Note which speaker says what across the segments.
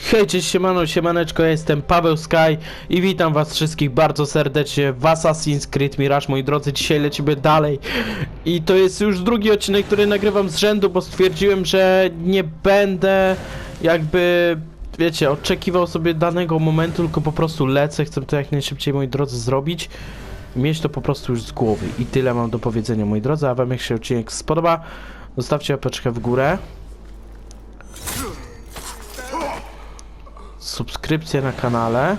Speaker 1: Hej, cześć, siemano, siemaneczko, ja jestem Paweł Sky i witam was wszystkich bardzo serdecznie w Assassin's Creed Mirage, moi drodzy, dzisiaj lecimy dalej. I to jest już drugi odcinek, który nagrywam z rzędu, bo stwierdziłem, że nie będę jakby, wiecie, oczekiwał sobie danego momentu, tylko po prostu lecę, chcę to jak najszybciej, moi drodzy, zrobić. Mieć to po prostu już z głowy. I tyle mam do powiedzenia, moi drodzy, a wam jak się odcinek spodoba, zostawcie łapeczkę w górę subskrypcję na kanale.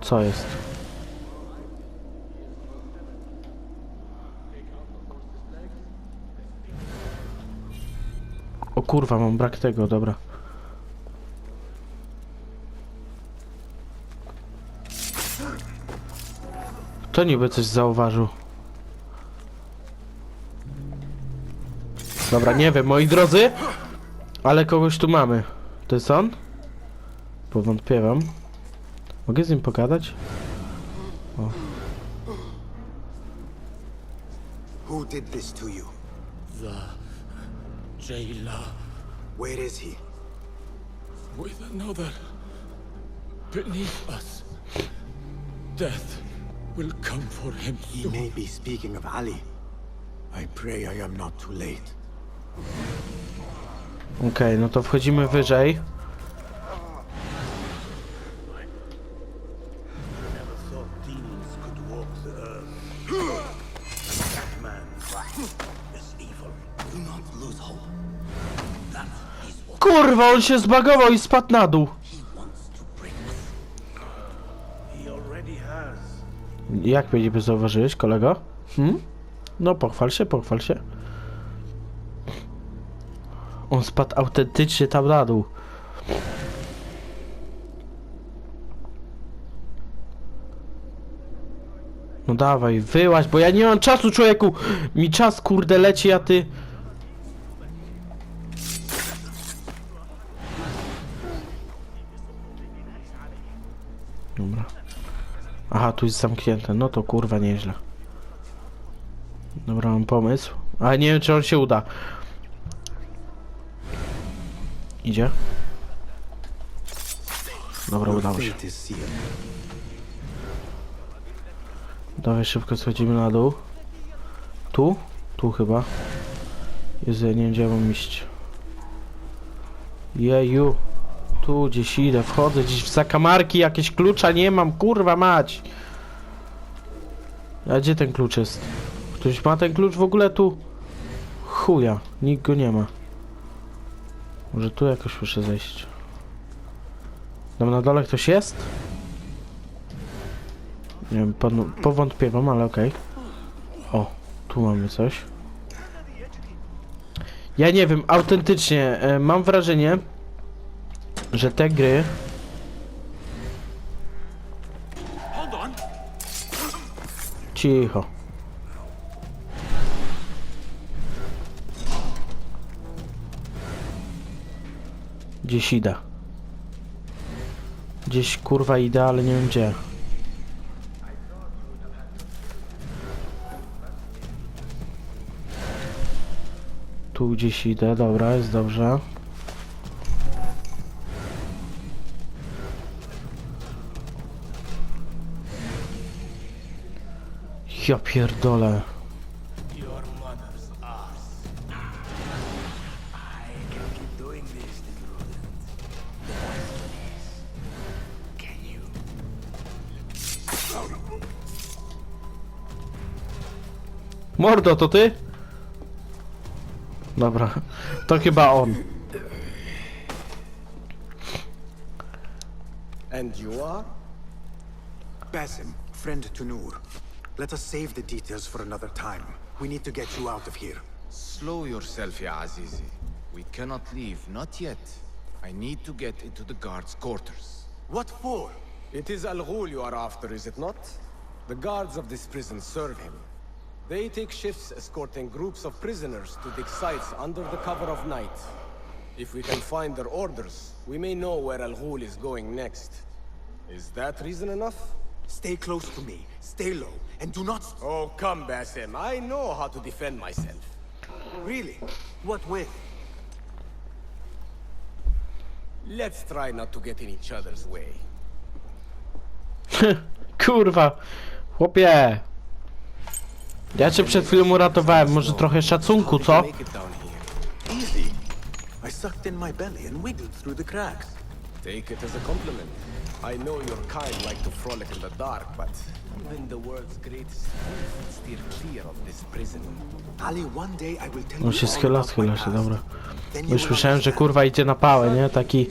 Speaker 1: Co jest? O kurwa, mam brak tego, dobra. Kto niby coś zauważył? Dobra, nie wiem, moi drodzy, ale kogoś tu mamy. To jest on? Powątpiewam. Mogę z nim pogadać?
Speaker 2: Who did this to you?
Speaker 3: Jailer
Speaker 2: Where is he?
Speaker 3: with another beneath us. Death will come for him
Speaker 2: He
Speaker 3: soon.
Speaker 2: may be speaking of Ali. I pray I am not too late.
Speaker 1: Okej, no to wchodzimy wyżej. Kurwa, on się zbagował i spadł na dół. Jak mnie zauważyłeś, kolego? Hmm? No, pochwal się, pochwal się. On spadł autentycznie tam na dół. No dawaj, wyłaź, bo ja nie mam czasu, człowieku! Mi czas, kurde, leci, a ty... Dobra. Aha, tu jest zamknięte. No to kurwa nieźle. Dobra, mam pomysł. Ale nie wiem, czy on się uda. Idzie. Dobra, udało się. Dawaj szybko schodzimy na dół. Tu? Tu chyba. Jezu, ja nie wiem gdzie ja mam iść. Jeju. Tu gdzieś idę, wchodzę gdzieś w zakamarki, jakieś klucza nie mam, kurwa mać. A gdzie ten klucz jest? Ktoś ma ten klucz w ogóle tu? Chuja, nikt go nie ma. Może tu jakoś muszę zejść. Tam na dole ktoś jest? Nie wiem, panu- powątpiewam, ale okej. O, tu mamy coś. Ja nie wiem, autentycznie e, mam wrażenie, że te gry. Cicho. Gdzieś idę. Gdzieś kurwa idę, ale nie wiem gdzie. Tu gdzieś idę, dobra, jest dobrze. Ja pierdolę.
Speaker 4: Your mother's ass. I can keep doing this,
Speaker 1: Mordo, to ty? Dobra, to chyba on.
Speaker 5: And you are?
Speaker 2: Basim, friend to Noor. Let us save the details for another time. We need to get you out of here.
Speaker 6: Slow yourself, ya Azizi. We cannot leave, not yet. I need to get into the guards' quarters.
Speaker 2: What for?
Speaker 5: It is Al Ghul you are after, is it not? The guards of this prison serve him. They take shifts escorting groups of prisoners to dig sites under the cover of night. If we can find their orders, we may know where Al Ghul is going next. Is that reason enough?
Speaker 2: Stay close to me, stay low, And do not...
Speaker 5: Oh, come, Basim. I know how to defend myself.
Speaker 2: Really? What with?
Speaker 5: Let's try not to get in each other's way.
Speaker 1: Kurwa, chłopie. Ja cię przed chwilą uratowałem, może trochę szacunku, co?
Speaker 5: Make it down here.
Speaker 2: Easy. I sucked in my belly and wiggled through the cracks.
Speaker 5: Take it as a compliment. I know your kind like to frolic in the dark, but even the world's greatest wolf steer clear of this prison.
Speaker 2: Ali, one day I will tell
Speaker 1: On się
Speaker 2: all
Speaker 1: schyla,
Speaker 2: about my
Speaker 1: schyla się,
Speaker 2: past.
Speaker 1: dobra.
Speaker 2: Then
Speaker 1: Bo
Speaker 2: you
Speaker 1: już
Speaker 2: will
Speaker 1: myślałem, że
Speaker 2: understand.
Speaker 1: kurwa idzie na pałę, nie? Taki...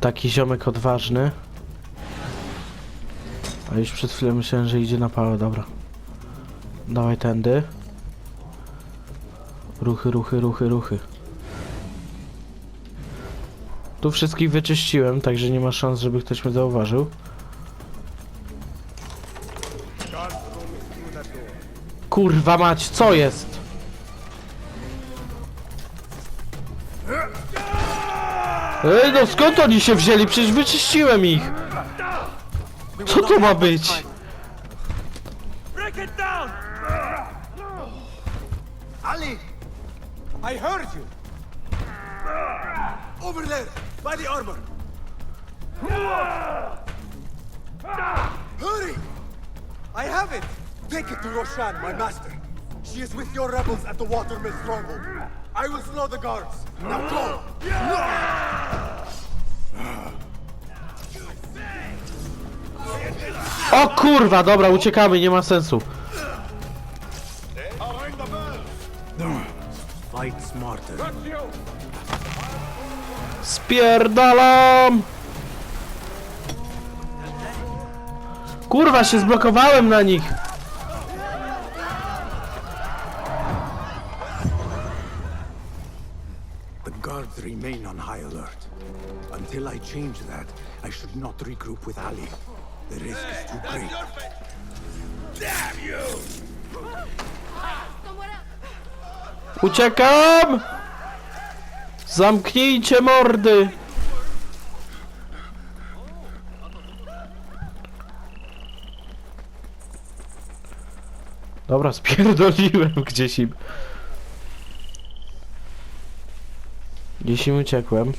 Speaker 1: Taki ziomek odważny. A już przed chwilą myślałem, że idzie na pałę, dobra. Dawaj tędy. Ruchy, ruchy, ruchy, ruchy. Tu wszystkich wyczyściłem, także nie ma szans, żeby ktoś mnie zauważył. Kurwa mać, co jest? Ej, no skąd oni się wzięli? Przecież wyczyściłem ich! Co to ma być? Break it down!
Speaker 2: Ali! I heard you! Over there, by the armor! Hurry! I have it! Take it to Roshan, my master. She is with your rebels at the Watermill stronghold. I will slow the guards. Now go!
Speaker 1: O kurwa, dobra, uciekamy, nie ma sensu.
Speaker 2: Fight smarter.
Speaker 1: Spierdalam! Kurwa, się zblokowałem na nich!
Speaker 2: The guards remain on high alert. Until I change that, I should not regroup with Ali. Is too great.
Speaker 1: Uciekam! Zamknijcie mordy! Dobra, spierdoliłem gdzieś im. Gdzieś im uciekłem.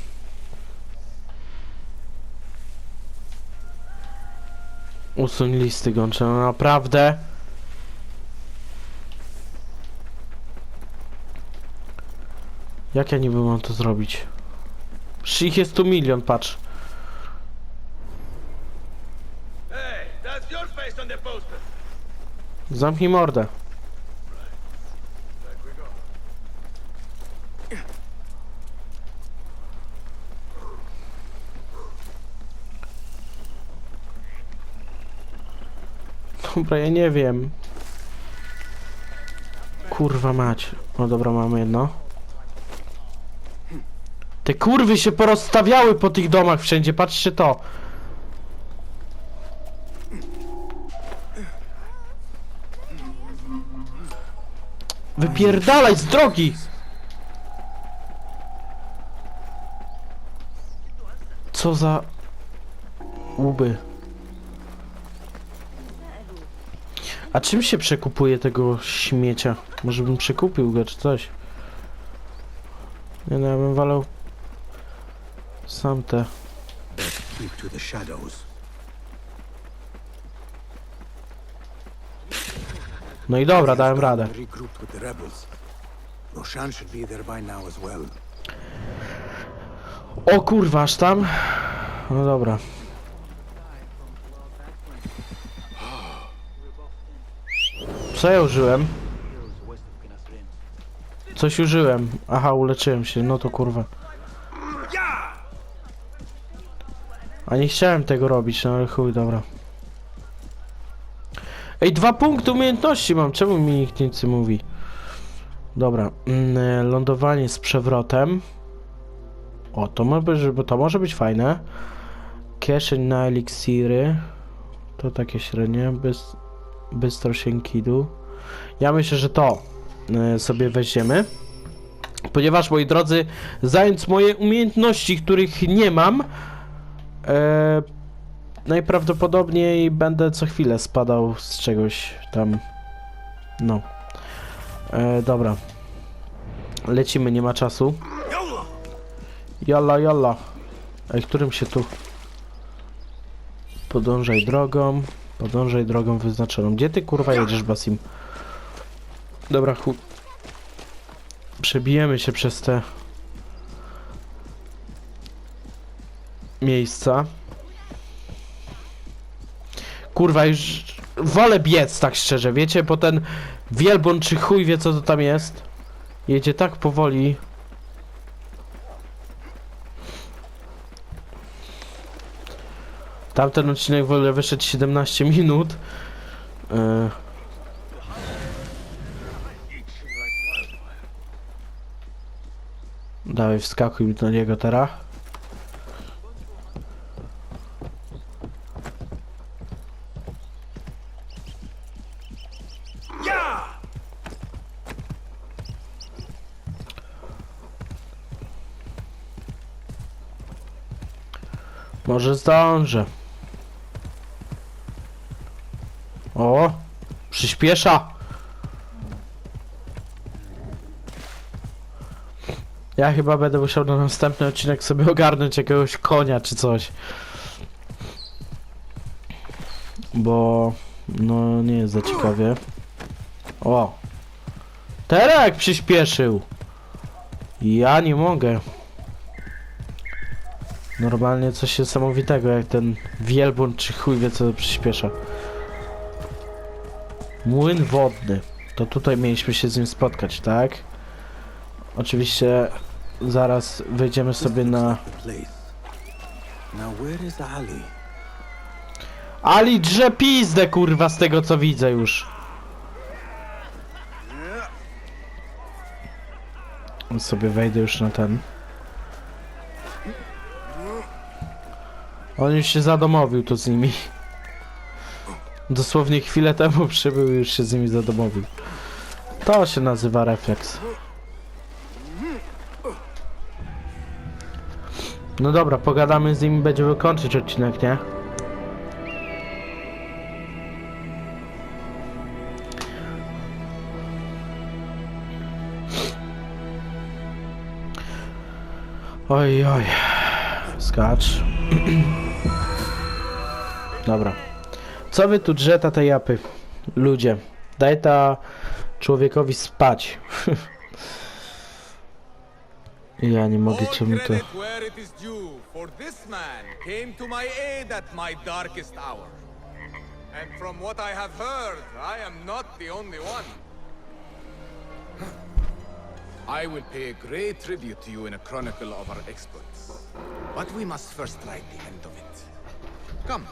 Speaker 1: Usuń listy gącze, no naprawdę. Jak ja niby mam to zrobić? Przecież ich jest tu milion, patrz. Zamknij mordę. Dobra, ja nie wiem. Kurwa mać. O dobra, mamy jedno. Te kurwy się porozstawiały po tych domach wszędzie, patrzcie to. Wypierdalaj z drogi! Co za... Łby. A czym się przekupuje tego śmiecia? Może bym przekupił go czy coś? Nie no, ja bym walał... Sam te...
Speaker 2: Keep to the shadows.
Speaker 1: No i dobra, dałem radę. O kurwa, aż tam? No dobra. Co ja użyłem? Coś użyłem. Aha, uleczyłem się, no to kurwa. A nie chciałem tego robić, no ale chuj, dobra. Ej, dwa punkty umiejętności mam, czemu mi nikt nic mówi? Dobra, mm, lądowanie z przewrotem. O, to może być, bo to może być fajne. Kieszeń na eliksiry. To takie średnie. Bys, bystro siękidu. Ja myślę, że to e, sobie weźmiemy. Ponieważ, moi drodzy, zając moje umiejętności, których nie mam, e, najprawdopodobniej będę co chwilę spadał z czegoś tam. No. E, dobra. Lecimy, nie ma czasu. Jalla, jalla. Ej, którym się tu... Podążaj drogą. Podążaj drogą wyznaczoną. Gdzie ty kurwa jedziesz, Basim? Dobra, chu... Przebijemy się przez te... Miejsca. Kurwa, już wolę biec, tak szczerze, wiecie? Bo ten wielbłąd czy chuj wie, co to tam jest. Jedzie tak powoli. Tamten odcinek w ogóle wyszedł 17 minut. E... Dawaj, wskakuj do niego teraz. Może zdążę. O! Przyspiesza! Ja chyba będę musiał na następny odcinek sobie ogarnąć jakiegoś konia czy coś. Bo... No nie jest za ciekawie. O! Teraz jak przyspieszył! Ja nie mogę. Normalnie coś niesamowitego, jak ten wielbłąd czy chuj wie co przyspiesza. Młyn wodny. To tutaj mieliśmy się z nim spotkać, tak? Oczywiście zaraz wejdziemy sobie na...
Speaker 7: Ali
Speaker 1: drze pizdę kurwa z tego co widzę już. Sobie wejdę już na ten. On już się zadomowił tu z nimi. Dosłownie chwilę temu przybył i już się z nimi zadomowił. To się nazywa refleks. No dobra, pogadamy z nimi, będziemy kończyć odcinek, nie? Oj, oj. Skacz. Dobra. Co wy tu drzeta te japy? Ludzie. Daj ta człowiekowi spać. ja nie mogę czemu to...
Speaker 6: And from what I have heard, I am not the only one.
Speaker 8: I will pay great tribute to you in a chronicle of our exploits. But we must first write the end of it. Come,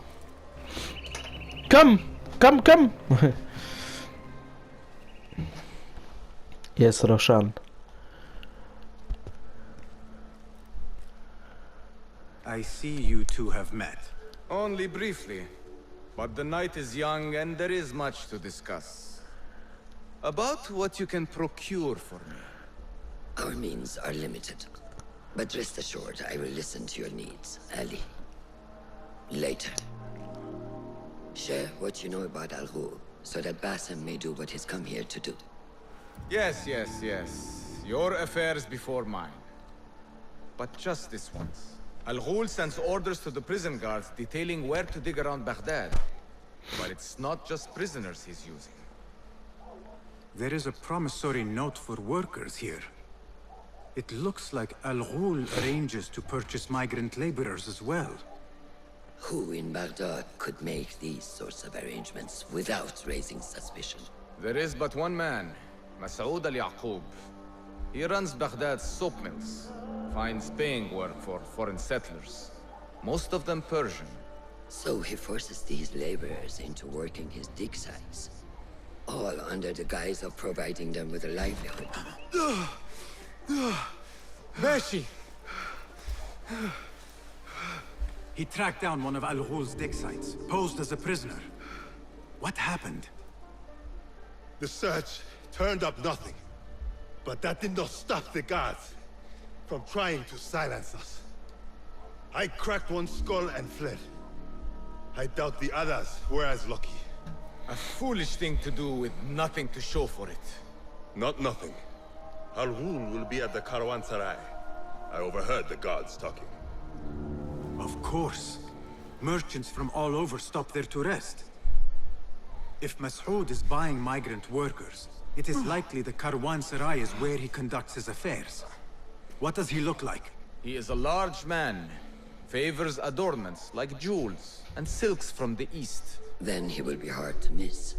Speaker 1: Come! Come, come! yes, Roshan.
Speaker 7: I see you two have met.
Speaker 6: Only briefly. But the night is young and there is much to discuss. About what you can procure for me.
Speaker 9: Our means are limited. But rest assured, I will listen to your needs, Ali. Later. Share what you know about Al Ghul, so that Bassem may do what he's come here to do.
Speaker 6: Yes, yes, yes. Your affairs before mine. But just this once. Al Ghul sends orders to the prison guards detailing where to dig around Baghdad. But it's not just prisoners he's using.
Speaker 2: There is a promissory note for workers here. It looks like Al Ghul arranges to purchase migrant laborers as well.
Speaker 9: Who in Baghdad could make these sorts of arrangements without raising suspicion?
Speaker 6: There is but one man, Masoud al Yaqub. He runs Baghdad's soap mills, finds paying work for foreign settlers, most of them Persian.
Speaker 9: So he forces these laborers into working his dig sites. All under the guise of providing them with a livelihood.
Speaker 6: Beshi!
Speaker 2: He tracked down one of Al Ghul's dig sites, posed as a prisoner. What happened?
Speaker 10: The search turned up nothing. But that did not stop the guards from trying to silence us. I cracked one skull and fled. I doubt the others were as lucky.
Speaker 6: A foolish thing to do with nothing to show for it.
Speaker 10: Not nothing. Al Ghul will be at the Caravanserai. I overheard the guards talking.
Speaker 2: Of course. Merchants from all over stop there to rest. If Mas'ud is buying migrant workers, it is oh. likely the Karwansarai is where he conducts his affairs. What does he look like?
Speaker 6: He is a large man, favors adornments like jewels and silks from the east.
Speaker 9: Then he will be hard to miss.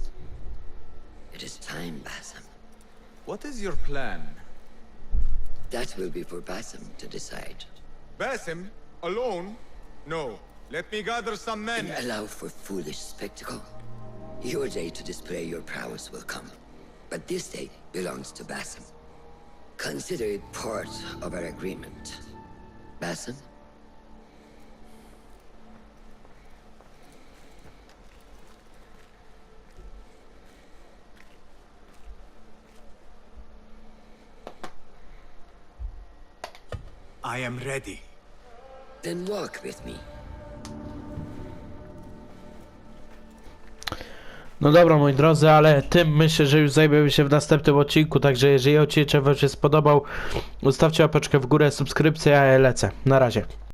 Speaker 9: It is time, Basim.
Speaker 6: What is your plan?
Speaker 9: That will be for Basim to decide.
Speaker 6: Basim? Alone? No. Let me gather some men.
Speaker 9: Allow for foolish spectacle. Your day to display your prowess will come. But this day belongs to Basim. Consider it part of our agreement. Basim?
Speaker 2: I am ready.
Speaker 9: Then walk with me.
Speaker 1: No dobra, moi drodzy, ale tym myślę, że już zajmiemy się w następnym odcinku, także jeżeli odcinek wam się spodobał, zostawcie łapeczkę w górę, subskrypcję, a ja lecę. Na razie.